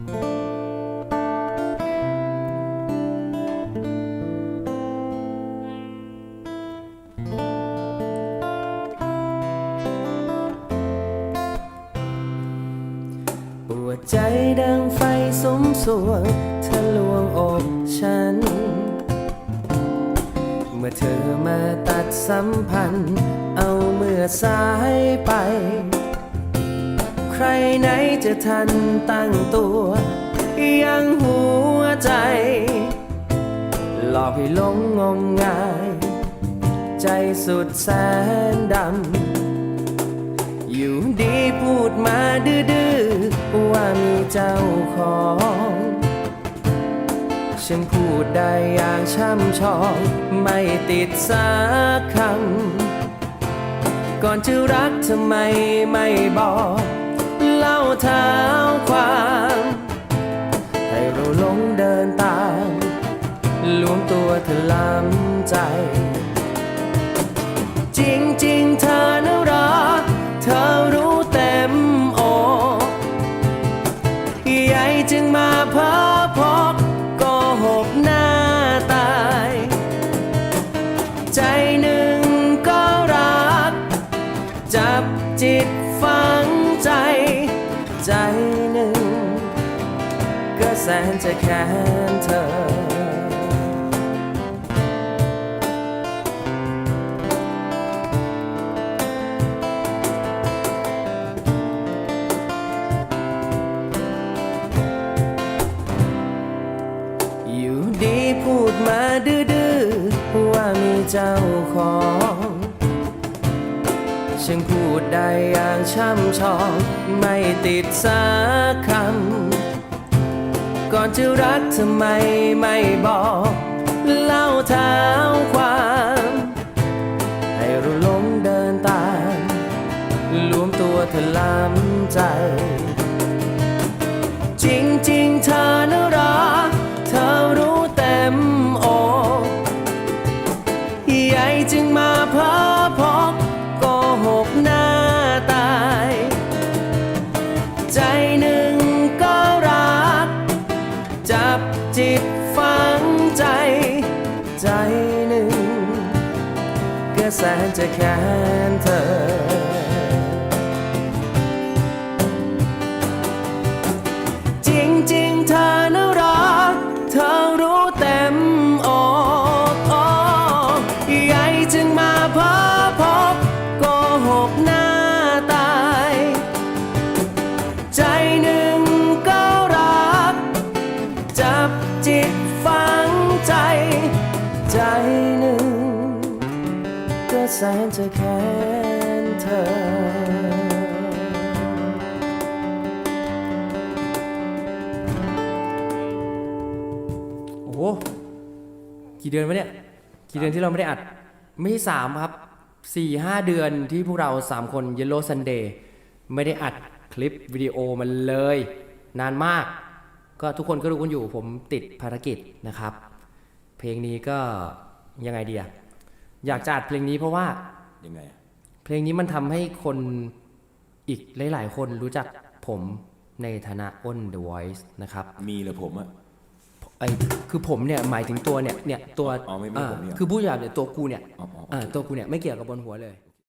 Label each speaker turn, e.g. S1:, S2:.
S1: ปวดใจดังไฟสมสวงทะลวงอกฉัน เมื่อเธอมาตัดสัมพันธ์ เอาเมื่อสายไป รไหนจะทันตั้งตัว ยังหัวใจ หลอกให้หลงงมงาย ใจสุดแสนดำ อยู่ดีพูดมาดื้อๆ ว่ามีเจ้าของ ฉันพูดได้อย่างช่ำชอง ไม่ติดสักคำก่อนจะรักทำไมไม่บอก เล่าเท้าความ ให้เราลงเดินตามลวงตัวเธอล้ำใจ จริงๆเธอน่ารักเธอรู้เต็มอกใหญ่จึงมาเพ้อพกโกหกหน้าตาย ใจหนึ่งก็รัก จับจิต ก็แสนจะแค้นเธอ อยู่ดีพูดมาดื้อๆว่ามีเจ้าของฉันพูดได้อย่างช่ำชอง ไม่ติดสักคำ ก่อนจะรักทำไมไม่บอก เล่าเท้าความ ให้เราหลงเดินตามรวมตัวเธอล้ำใจ จริงๆเธอ แสนจะแค้นเธอ แสนจะแค้นเธอ
S2: โอ้โหกี่เดือนวะเนี่ย กี่เดือนที่เราไม่ได้อัด ไม่ใช่สามครับสี่ห้าเดือนที่พวกเราสามคน Yellow Sunday ไม่ได้อัดคลิปวิดีโอมันเลย นานมาก ก็ทุกคนก็รู้กันอยู่ผมติดภารกิจนะครับ เพลงนี้ก็ยังไงดีอะ อยากจะอัดเพลงนี้เพราะว่า
S3: ยังไงอะ
S2: เพลงนี้มันทำให้คนอีกหลาย ๆ คนรู้จักผมในฐานะอ้น The Voice นะครับ
S3: มีเหรือผมอะ
S2: ไอคือผมเนี่ยหมายถึงตัวเนี่ยเนี่ยตัว
S3: อ๋อไม่ไม่ผมเนี่ยา
S2: คือผู้หยาบเนี่ยตัวกูเนี่ย
S3: อ๋ออ๋อโอเค
S2: อ่าตัวกูเนี่ยไม่เกี่ยวกับบนหัวเลย